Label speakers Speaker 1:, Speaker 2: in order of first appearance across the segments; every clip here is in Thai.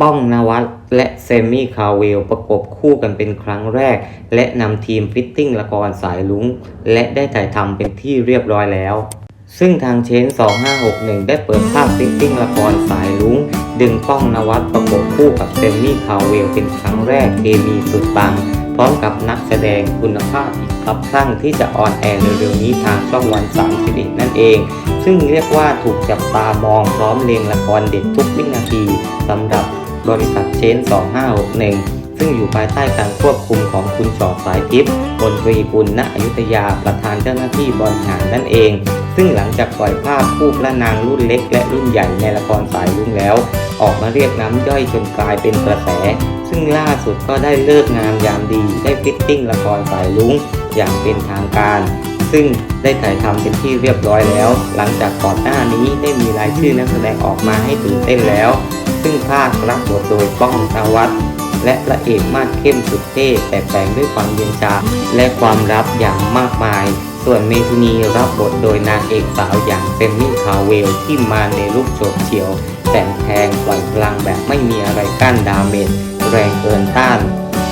Speaker 1: ป้องนวัดและเซมี่คาเวลประกบคู่กันเป็นครั้งแรก และนำทีมฟิตติ้งละครสายลุงและได้ถ่ายทำเป็นที่เรียบร้อยแล้ว ซึ่งทางเชน 2561 ได้เปิดภาพฟิตติ้งละครสายลุงดึงป้องนวัดประกบคู่กับเซมี่คาเวลเป็นครั้งแรกเคมีสุดปัง พร้อมกับนักแสดงคุณภาพอีกครับครั้งที่จะออนแอร์เร็วๆนี้ทางช่องวัน31นั่นเอง ซึ่งเรียกว่าถูกจับตามองพร้อมเลงละครเด็ดทุกวินาทีสำหรับ บริษัทเชน 2561 ซึ่งอยู่ภายใต้การควบคุมของคุณชอสายทิพย์บนตรีกุลณอยุธยาประธานเจ้าหน้าที่บริหารนั่นเอง ซึ่งหลังจากปล่อยภาพคู่พระนางรุ่นเล็กและรุ่นใหญ่ในละครสายรุ่งแล้ว ออกมาเรียกน้ำย่อยจนกลายเป็นกระแส ซึ่งล่าสุดก็ได้เลิกงามยามดีได้ฟิตติ้งละครสายลุงอย่างเป็นทางการซึ่งได้ถ่ายทำเป็นที่เรียบร้อยแล้ว หลังจากก่อนหน้านี้ได้มีรายชื่อนักแสดงออกมาให้ตื่นเต้นแล้ว ซึ่งภาครับ บทโดยป้องนวัดและพระเอกมาดเข้มสุดเท่แต่แฝงด้วยความเย็นชาและความรับอย่างมากมาย ส่วนเมทินีรับบทโดยนางเอกสาวอย่างเซมมี่คาเวลที่มาในรูปโฉบเฉียวแต่งแทงปล่อยพลังแบบไม่มีอะไรกั้นดาเมจแรงเกินต้าน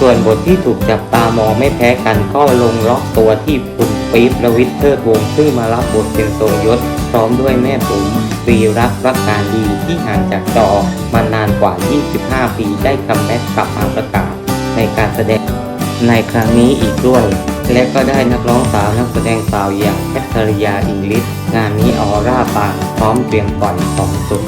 Speaker 1: ส่วนบทที่ถูกจับตามองไม่แพ้กันก็ลงล็อกตัวที่คุณปี๊บและวิทเทิดวงซึ่งมารับบทเป็นทรงยศ พร้อมด้วยแม่ปุ๋มปีรักรักการดีที่ห่างจากจอมานานกว่า 25 ปีได้คัมแบ็กกลับมาประกาศในการแสดงในครั้งนี้อีกด้วย และก็ได้นักร้องสาวนักแสดงสาวอย่างแคทริยาอิงลิสงานนี้ออร่าปางพร้อมเตรียมปล่อยสองสุด